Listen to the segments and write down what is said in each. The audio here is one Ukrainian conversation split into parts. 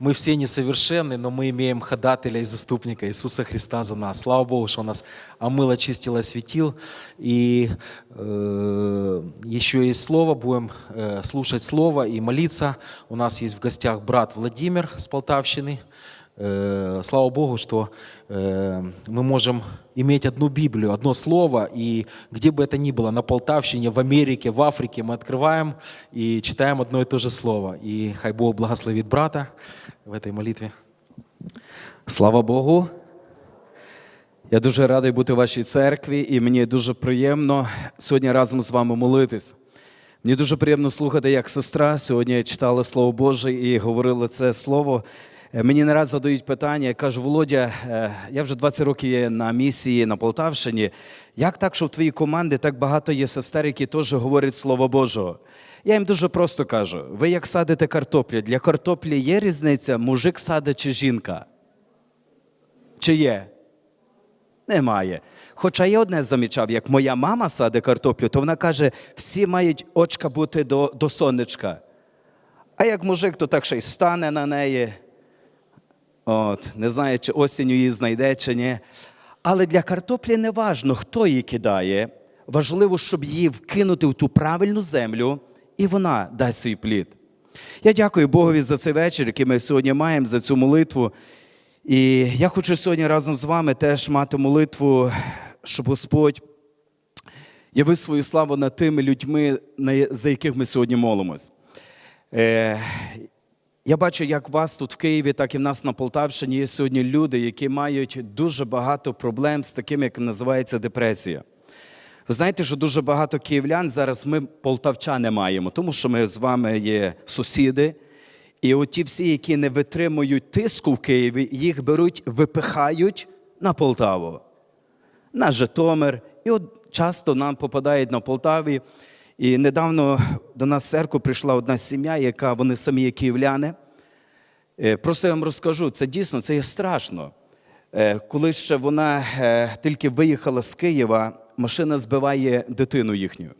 Мы все несовершенны, но мы имеем ходателя и заступника Иисуса Христа за нас. Слава Богу, что Он нас омыл, очистил, осветил. И э, еще есть слово, будем э, слушать слово и молиться. У нас есть в гостях брат Владимир с Полтавщины. Э, слава Богу, что э, мы можем иметь одну Библию, одно слово, и где бы это ни было, на Полтавщине, в Америке, в Африке, мы открываем и читаем одно и то же слово. И хай Бог благословит брата в этой молитве. Слава Богу. Я дуже радий бути в вашій церкві, і мені дуже приємно сьогодні разом з вами молитись. Мені дуже приємно слухати, як сестра сьогодні читала Слово Боже і говорила це слово. Е, Мені не раз задають питання, я кажу, Володя, е, я вже 20 років є на місії на Полтавщині. Як так, що в твоїй команді так багато є сестер, які теж говорять Слово Божого? Я їм дуже просто кажу: ви як садите картоплю? Для картоплі є різниця, мужик садить чи жінка? Чи є? Немає. Хоча я одне замічав, як моя мама саде картоплю, то вона каже, всі мають очка бути до, до сонечка. А як мужик, то так ще й стане на неї. От, не знає, чи осінню її знайде, чи ні. Але для картоплі не важно, хто її кидає. Важливо, щоб її вкинути в ту правильну землю, і вона дасть свій плід. Я дякую Богові за цей вечір, який ми сьогодні маємо, за цю молитву. І я хочу сьогодні разом з вами теж мати молитву, щоб Господь явив свою славу над тими людьми, за яких ми сьогодні молимось. Я бачу, як вас тут в Києві, так і в нас на Полтавщині є сьогодні люди, які мають дуже багато проблем з таким, як називається депресія. Ви знаєте, що дуже багато київлян зараз ми полтавчани маємо, тому що ми з вами є сусіди. І от ті всі, які не витримують тиску в Києві, їх беруть, випихають на Полтаву, на Житомир. І от часто нам попадають на Полтаві. І недавно до нас в церкву прийшла одна сім'я, яка вони самі є київляни. Е, Просто я вам розкажу, це дійсно це є страшно. Е, Коли ще вона е, тільки виїхала з Києва, машина збиває дитину їхню.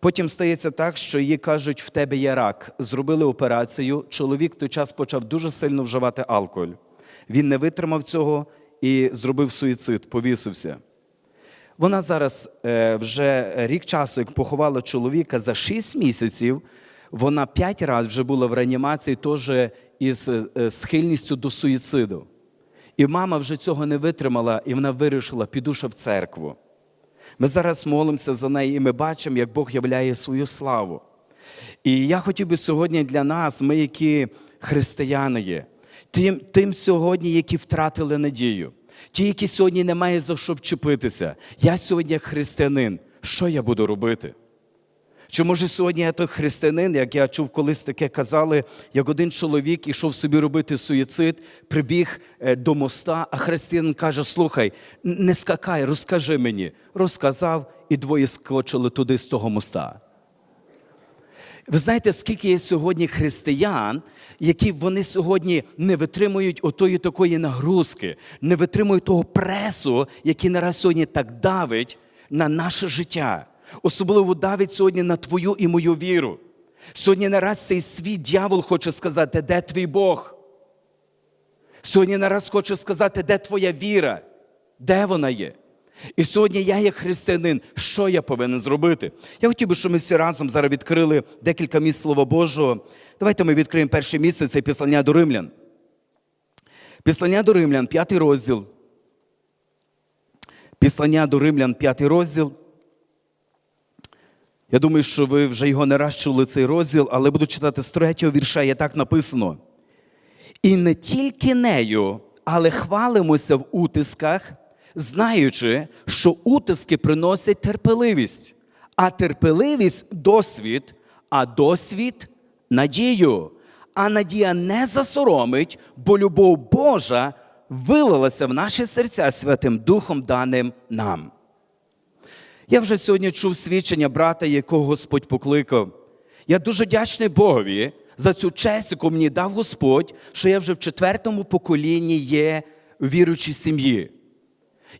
Потім стається так, що їй кажуть, в тебе є рак. Зробили операцію. Чоловік в той час почав дуже сильно вживати алкоголь. Він не витримав цього і зробив суїцид, повісився. Вона зараз е, вже рік часу, як поховала чоловіка за 6 місяців, вона 5 разів вже була в реанімації теж із е, схильністю до суїциду. І мама вже цього не витримала, і вона вирішила, піду в церкву. Ми зараз молимося за неї, і ми бачимо, як Бог являє свою славу. І я хотів би сьогодні для нас, ми, які християни є, тим, тим сьогодні, які втратили надію, ті, які сьогодні не мають за що вчепитися. Я сьогодні як християнин. Що я буду робити? Чи може сьогодні я той християнин, як я чув колись таке казали, як один чоловік ішов собі робити суїцид, прибіг е, до моста, а християнин каже: Слухай, не скакай, розкажи мені. Розказав, і двоє скочили туди з того моста. Ви знаєте, скільки є сьогодні християн, які вони сьогодні не витримують отої такої нагрузки, не витримують того пресу, який нараз сьогодні так давить на наше життя. Особливо давить сьогодні на твою і мою віру. Сьогодні нараз цей світ дьявол хоче сказати, де твій Бог? Сьогодні нараз хоче сказати, де твоя віра, де вона є. І сьогодні я, як християнин, що я повинен зробити? Я хотів би, щоб ми всі разом зараз відкрили декілька місць Слова Божого. Давайте ми відкриємо перше місце це післання до римлян. Післання до римлян, п'ятий розділ. Післання до римлян, п'ятий розділ. Я думаю, що ви вже його не раз чули цей розділ, але буду читати з третього вірша, є так написано. І не тільки нею, але хвалимося в утисках, знаючи, що утиски приносять терпеливість, а терпеливість досвід, а досвід надію. А надія не засоромить, бо любов Божа вилилася в наші серця Святим Духом, даним нам. Я вже сьогодні чув свідчення брата, якого Господь покликав. Я дуже вдячний Богові за цю честь, яку мені дав Господь, що я вже в четвертому поколінні є віруючій сім'ї.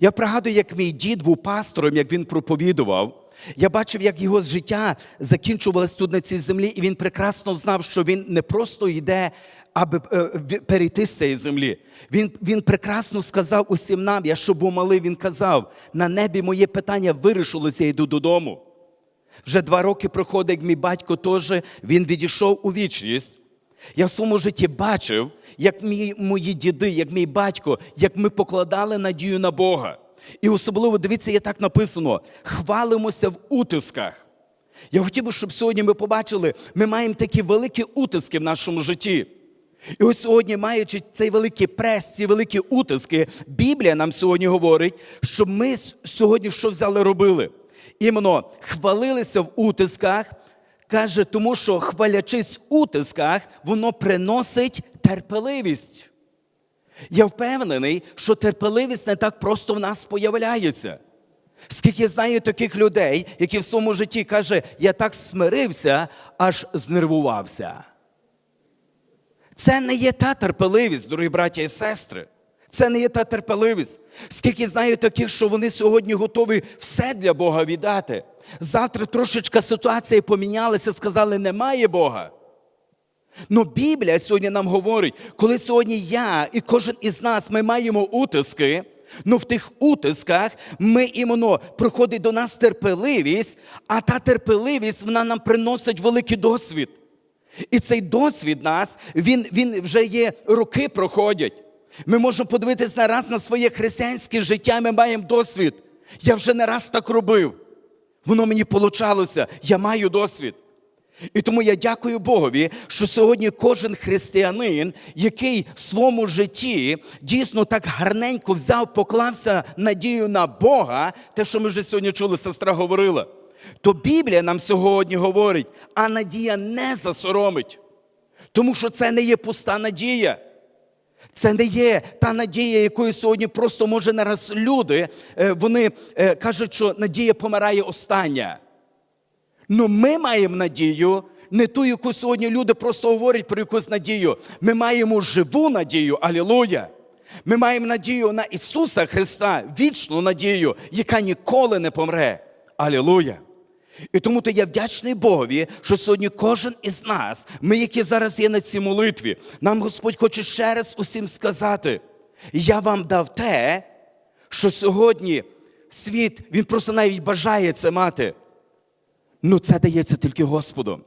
Я пригадую, як мій дід був пастором, як він проповідував. Я бачив, як його життя закінчувалось тут на цій землі, і він прекрасно знав, що він не просто йде аби е, перейти з цієї землі. Він, він прекрасно сказав усім нам, я що був малий, він казав: на небі моє питання вирішилося, я йду додому. Вже два роки проходить, як мій батько теж, він відійшов у вічність. Я в своєму житті бачив, як мій, мої діди, як мій батько, як ми покладали надію на Бога. І особливо, дивіться, є так написано: хвалимося в утисках. Я хотів би, щоб сьогодні ми побачили, ми маємо такі великі утиски в нашому житті. І ось сьогодні, маючи цей великий прес, ці великі утиски, Біблія нам сьогодні говорить, щоб ми сьогодні що взяли робили? Іменно хвалилися в утисках, каже, тому що хвалячись в утисках, воно приносить терпеливість. Я впевнений, що терпеливість не так просто в нас появляється. Скільки знаю таких людей, які в своєму житті каже, я так смирився, аж знервувався. Це не є та терпеливість, дорогі браття і сестри. Це не є та терпеливість. Скільки знаю таких, що вони сьогодні готові все для Бога віддати. Завтра трошечка ситуація помінялася, сказали, немає Бога. Ну Біблія сьогодні нам говорить, коли сьогодні я і кожен із нас ми маємо утиски, ну в тих утисках ми іменно приходить до нас терпеливість, а та терпеливість вона нам приносить великий досвід. І цей досвід нас, він, він вже є, роки проходять. Ми можемо подивитися нараз на своє християнське життя, ми маємо досвід. Я вже не раз так робив. Воно мені получалося, я маю досвід. І тому я дякую Богові, що сьогодні кожен християнин, який в своєму житті дійсно так гарненько взяв, поклався надію на Бога, те, що ми вже сьогодні чули, сестра говорила, то Біблія нам сьогодні говорить, а надія не засоромить. Тому що це не є пуста надія. Це не є та надія, якою сьогодні просто може нараз люди, е, вони е, кажуть, що надія помирає остання. Ну ми маємо надію, не ту, яку сьогодні люди просто говорять про якусь надію. Ми маємо живу надію, алілуя. Ми маємо надію на Ісуса Христа, вічну надію, яка ніколи не помре. Алілуя. І тому то я вдячний Богові, що сьогодні кожен із нас, ми, які зараз є на цій молитві, нам Господь хоче ще раз усім сказати: я вам дав те, що сьогодні світ, він просто навіть бажає це мати. Ну, це дається тільки Господу.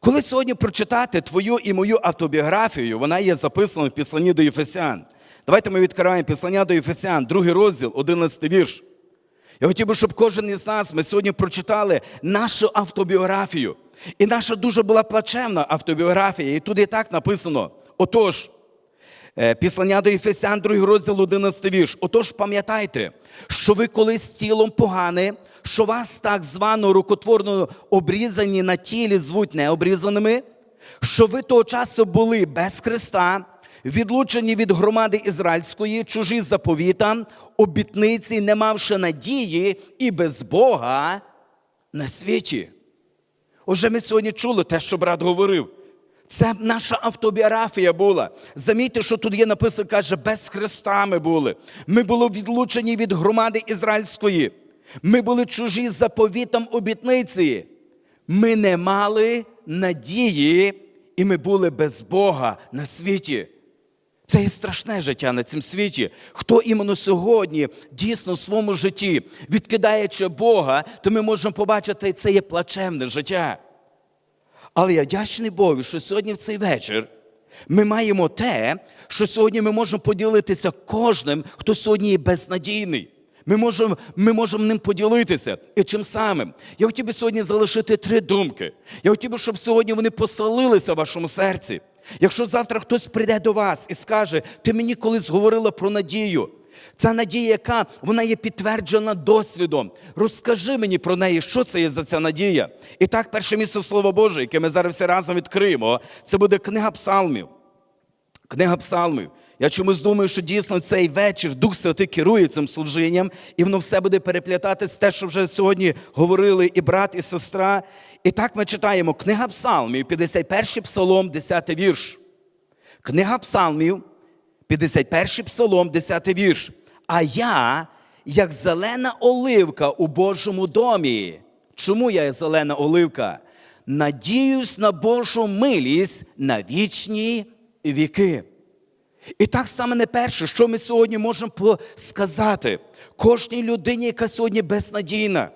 Коли сьогодні прочитати твою і мою автобіографію, вона є записана в Післанні до Єфесян. Давайте ми відкриваємо Післання до Єфесян, другий розділ, 11 вірш. Я хотів би, щоб кожен із нас ми сьогодні прочитали нашу автобіографію. І наша дуже була плачевна автобіографія. І тут і так написано: отож, Е, Післання до Ефесян, 2 розділ 11 вірш. Отож, пам'ятайте, що ви колись тілом погане, що вас так звано рукотворно обрізані на тілі звуть необрізаними, що ви того часу були без Христа, відлучені від громади ізраїльської, чужі заповітам, обітниці, не мавши надії і без Бога на світі. Уже ми сьогодні чули те, що брат говорив. Це наша автобіографія була. Замітьте, що тут є написано, каже, без Христа ми були. Ми були відлучені від громади ізраїльської. Ми були чужі заповітам обітниці. Ми не мали надії, і ми були без Бога на світі. Це є страшне життя на цьому світі. Хто іменно сьогодні дійсно в своєму житті, відкидаючи Бога, то ми можемо побачити, це є плачевне життя. Але я вдячний Богу, що сьогодні в цей вечір ми маємо те, що сьогодні ми можемо поділитися кожним, хто сьогодні є безнадійний. Ми можемо, ми можемо ним поділитися. І чим самим. Я хотів би сьогодні залишити три думки. Я хотів би, щоб сьогодні вони поселилися в вашому серці. Якщо завтра хтось прийде до вас і скаже, ти мені колись говорила про надію. Ця надія, яка вона є підтверджена досвідом. Розкажи мені про неї, що це є за ця надія. І так, перше місце Слова Боже, яке ми зараз всі разом відкриємо, це буде книга Псалмів. Книга Псалмів. Я чомусь думаю, що дійсно цей вечір Дух Святий керує цим служінням, і воно все буде переплітатись те, що вже сьогодні говорили і брат, і сестра. І так ми читаємо книга Псалмів, 51 псалом, 10 вірш. Книга Псалмів, 51 псалом, 10 вірш. А я, як зелена оливка у Божому домі. Чому я зелена оливка? Надіюсь на Божу милість на вічні віки. І так саме не перше, що ми сьогодні можемо сказати кожній людині, яка сьогодні безнадійна.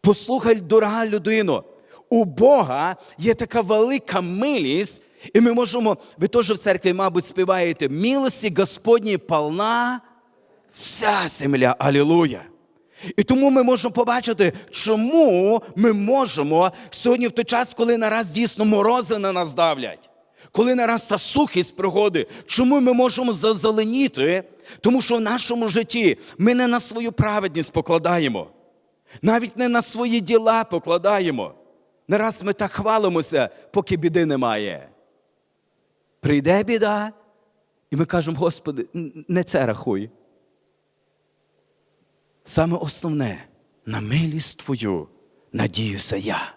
Послухай, дорога людино, у Бога є така велика милість, і ми можемо, ви теж в церкві, мабуть, співаєте, милості Господні полна вся земля. Алілуя. І тому ми можемо побачити, чому ми можемо сьогодні в той час, коли нараз дійсно морози на нас давлять, коли нараз та сухість пригоди, чому ми можемо зазеленіти? Тому що в нашому житті ми не на свою праведність покладаємо, навіть не на свої діла покладаємо. Не раз ми так хвалимося, поки біди немає. Прийде біда, і ми кажемо, Господи, не це рахуй. Саме основне, на милість Твою надіюся я.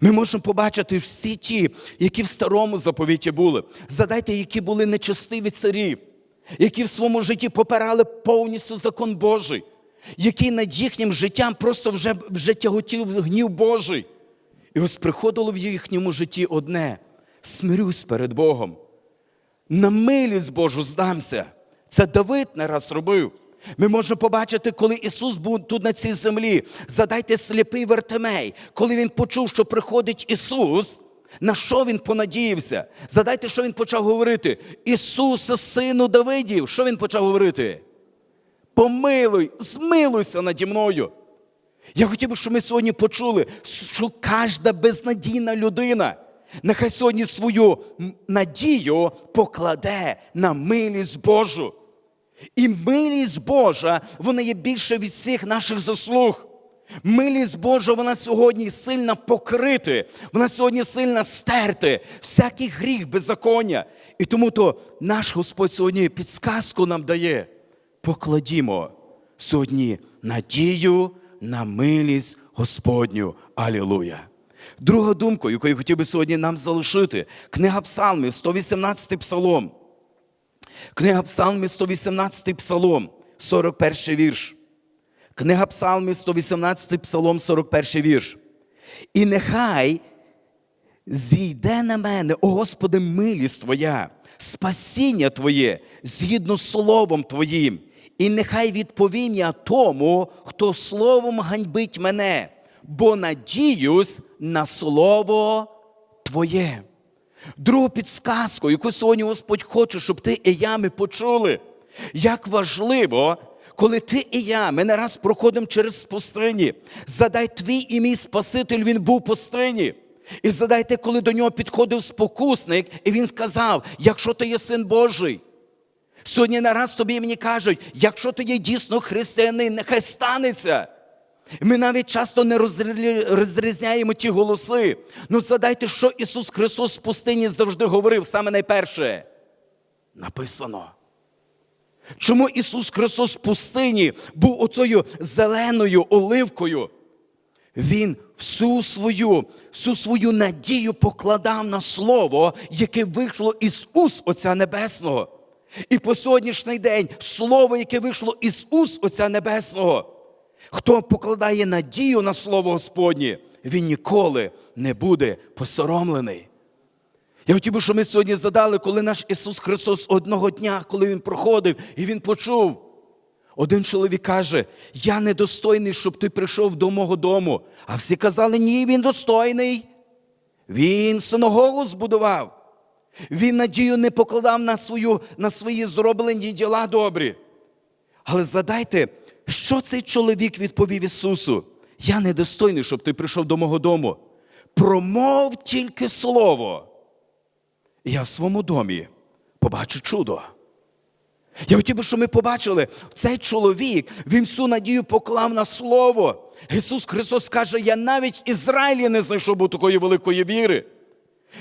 Ми можемо побачити всі ті, які в старому заповіті були. Задайте, які були нечестиві царі, які в своєму житті попирали повністю закон Божий, які над їхнім життям просто вже, вже тяготів гнів Божий. І ось приходило в їхньому житті одне: смирюсь перед Богом. На милість Божу здамся. Це Давид не раз робив. Ми можемо побачити, коли Ісус був тут на цій землі. Задайте сліпий Вертемей, коли він почув, що приходить Ісус, на що він понадіявся? Задайте, що він почав говорити. Ісусе, сину Давидів, що він почав говорити? Помилуй, змилуйся наді мною. Я хотів би, щоб ми сьогодні почули, що кожна безнадійна людина нехай сьогодні свою надію покладе на милість Божу. І милість Божа, вона є більше від всіх наших заслуг. Милість Божа, вона сьогодні сильно покрити, вона сьогодні сильно стерти, всякий гріх, беззаконня. І тому то наш Господь сьогодні підсказку нам дає. Покладімо сьогодні надію на милість Господню. Алілуя. Друга думка, яку я хотів би сьогодні нам залишити, книга Псалмів, 118 псалом. Книга Псалмів, 118 псалом, 41 вірш. Книга Псалмів, 118 псалом, 41 вірш. І нехай зійде на мене, о Господи, милість Твоя, спасіння Твоє згідно з словом Твоїм, і нехай відповім я тому, хто словом ганьбить мене, бо надіюсь на слово Твоє. Другу підсказку, яку сьогодні Господь хоче, щоб ти і я ми почули, як важливо, коли ти і я, ми не раз проходимо через пустині. Задай твій і мій Спаситель, він був в пустині. І задайте, коли до нього підходив спокусник, і він сказав: якщо ти є син Божий. Сьогодні не раз тобі мені кажуть, якщо ти є дійсно християнин, нехай станеться. Ми навіть часто не розрізняємо ті голоси. Ну задайте, що Ісус Христос в пустині завжди говорив, саме найперше. Написано. Чому Ісус Христос в пустині був оцею зеленою оливкою? Він всю свою, всю свою надію покладав на Слово, яке вийшло із уст Отця Небесного. І по сьогоднішній день Слово, яке вийшло із уст Отця Небесного. Хто покладає надію на Слово Господнє, він ніколи не буде посоромлений. Я хотів би, щоб ми сьогодні задали, коли наш Ісус Христос одного дня, коли Він проходив, і Він почув. Один чоловік каже: Я недостойний, щоб ти прийшов до мого дому. А всі казали, ні, він достойний. Він синагогу збудував. Він надію не покладав на, свою, на свої зроблені діла добрі. Але задайте, що цей чоловік відповів Ісусу? Я недостойний, щоб ти прийшов до мого дому. Промов тільки слово. Я в своєму домі побачу чудо. Я хотів би, щоб ми побачили, цей чоловік, він всю надію поклав на слово. Ісус Христос каже, я навіть Ізраїлі не знайшов такої великої віри.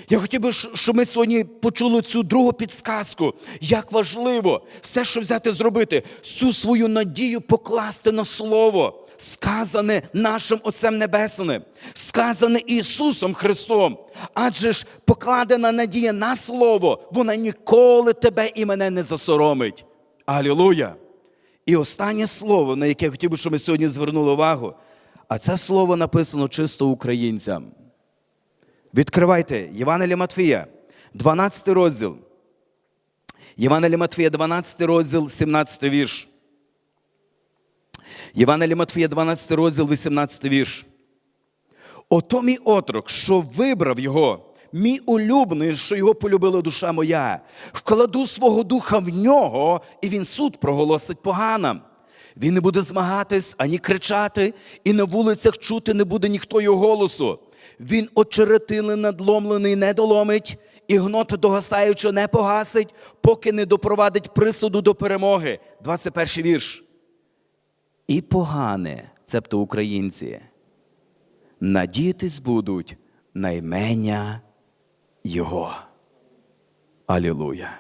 Я хотів би, щоб ми сьогодні почули цю другу підсказку, як важливо все, що взяти зробити, всю свою надію покласти на Слово, сказане нашим Отцем Небесним, сказане Ісусом Христом. Адже ж покладена надія на Слово, вона ніколи тебе і мене не засоромить. Алілуя! І останнє слово, на яке я хотів би, щоб ми сьогодні звернули увагу, а це слово написано чисто українцям. Відкривайте Євангелія Матфія, 12 розділ. Євангелія Матфія, 12 розділ, 17 вірш. Євангелія Матфія, 12 розділ, 18 вірш. Ото мій отрок, що вибрав його, мій улюблений, що його полюбила душа моя. Вкладу свого духа в нього, і він суд проголосить поганам. Він не буде змагатись ані кричати, і на вулицях чути не буде ніхто його голосу. Він очеретили надломлений не доломить, і гнот догасаючи не погасить, поки не допровадить присуду до перемоги. 21 вірш. І погане, цебто українці, надіятись будуть на імення Його. Алілуя.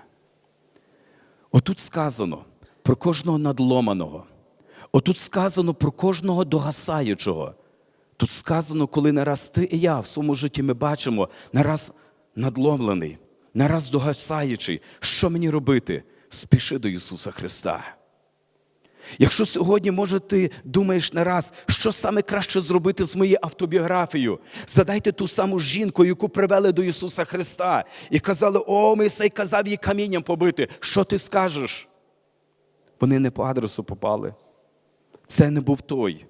Отут сказано про кожного надломаного. Отут сказано про кожного догасаючого. Тут сказано, коли нараз ти і я в своєму житті ми бачимо, нараз надломлений, нараз догасаючий. Що мені робити? Спіши до Ісуса Христа. Якщо сьогодні, може, ти думаєш не раз, що саме краще зробити з моєю автобіографією, задайте ту саму жінку, яку привели до Ісуса Христа, і казали, о, Мойсей казав їй камінням побити. Що ти скажеш? Вони не по адресу попали. Це не був той,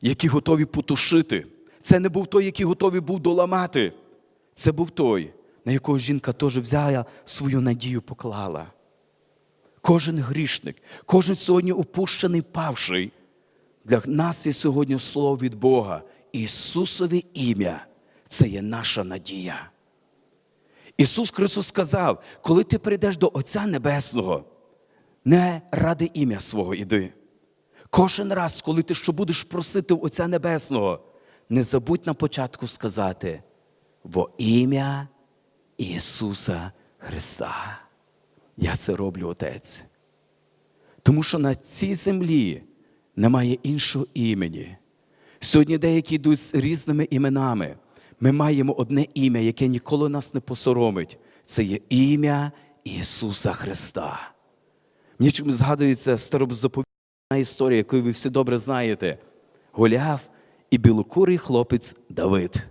який готові потушити. Це не був той, який готовий був доламати. Це був той, на якого жінка теж взяла свою надію поклала. Кожен грішник, кожен сьогодні опущений, павший. Для нас є сьогодні слово від Бога. Ісусове ім'я це є наша надія. Ісус Христос сказав, коли ти прийдеш до Отця Небесного, не ради ім'я свого іди. Кожен раз, коли ти що будеш просити Отця Небесного, не забудь на початку сказати во ім'я Ісуса Христа. Я це роблю, Отець. Тому що на цій землі немає іншого імені. Сьогодні деякі йдуть з різними іменами. Ми маємо одне ім'я, яке ніколи нас не посоромить. Це є ім'я Ісуса Христа. Мені чомусь згадується старозаповітна історія, яку ви всі добре знаєте. Гуляв і білокурий хлопець Давид.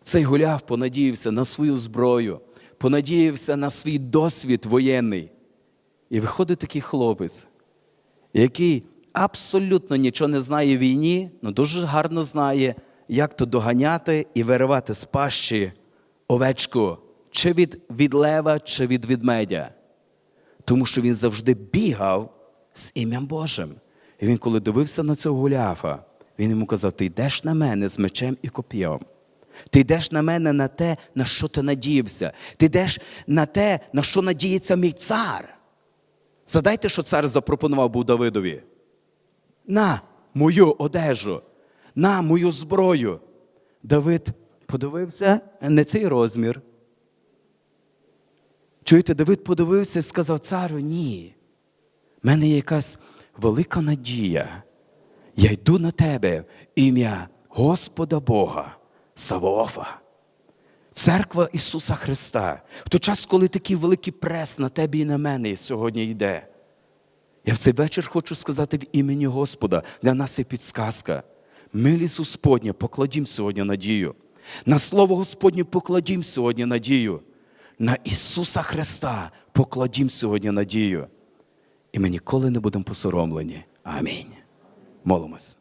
Цей гуляв понадіявся на свою зброю, понадіявся на свій досвід воєнний. І виходить такий хлопець, який абсолютно нічого не знає в війні, але дуже гарно знає, як то доганяти і виривати з пащі овечку, чи від, від лева, чи від ведмедя. Тому що він завжди бігав з ім'ям Божим. І він, коли дивився на цього гуляфа, він йому казав: Ти йдеш на мене з мечем і коп'єм. Ти йдеш на мене на те, на що ти надіявся. Ти йдеш на те, на що надіється мій цар. Задайте, що цар запропонував був Давидові. На мою одежу, на мою зброю. Давид подивився не цей розмір. Чуєте, Давид подивився і сказав царю, ні. В мене є якась велика надія. Я йду на тебе ім'я Господа Бога, Савоофа. Церква Ісуса Христа. В той час, коли такий великий прес на тебе і на мене сьогодні йде. Я в цей вечір хочу сказати в імені Господа, для нас є підсказка. Милість Господня, покладім сьогодні надію. На Слово Господнє покладім сьогодні надію. На Ісуса Христа покладім сьогодні надію. І ми ніколи не будемо посоромлені. Амінь. Молимось.